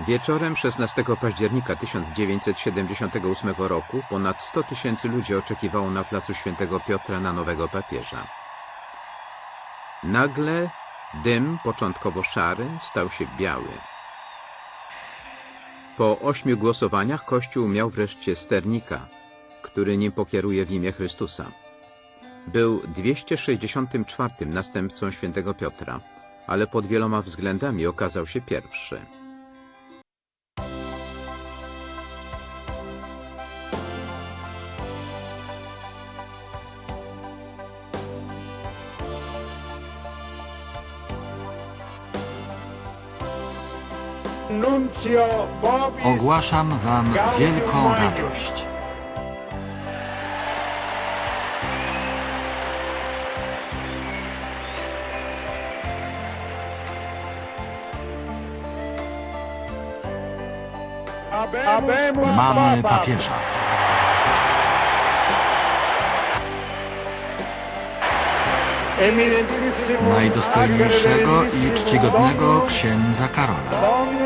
Wieczorem 16 października 1978 roku ponad 100 tysięcy ludzi oczekiwało na placu Świętego Piotra na nowego papieża. Nagle dym, początkowo szary, stał się biały. Po ośmiu głosowaniach Kościół miał wreszcie sternika, który nim pokieruje w imię Chrystusa. Był 264 następcą świętego Piotra, ale pod wieloma względami okazał się pierwszy. Ogłaszam wam wielką radość. Mamy papieża. Najdostojniejszego i czcigodnego księdza Karola.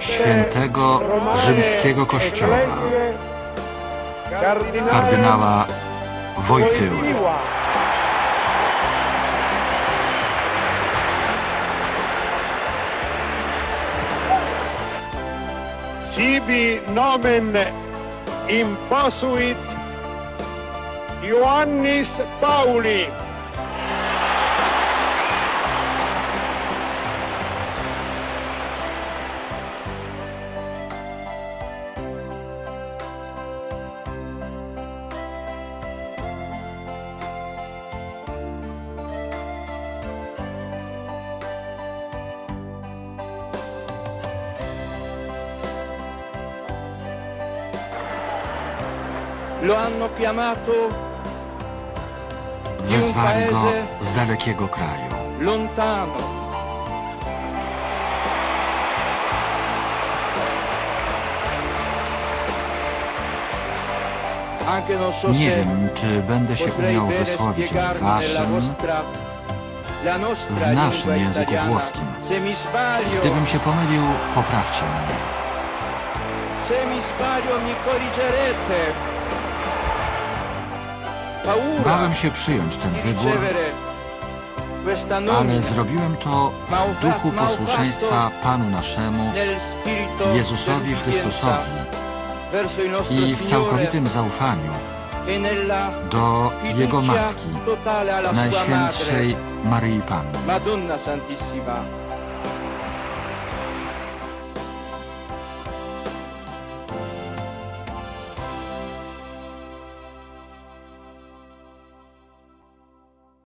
Świętego rzymskiego kościoła. Kardynała Wojtyły. Wojtyła. Sibi nomen imposuit Ioannis Pauli. Wezwali go z dalekiego kraju. Nie wiem, czy będę się umiał wysłowić w waszym, w naszym języku włoskim. Gdybym się pomylił, poprawcie mnie. se mi sbaglio mi corrigerete. Bałem się przyjąć ten wybór, ale zrobiłem to w duchu posłuszeństwa Panu naszemu, Jezusowi Chrystusowi i w całkowitym zaufaniu e do Jego Matki, Najświętszej Maryi Panny.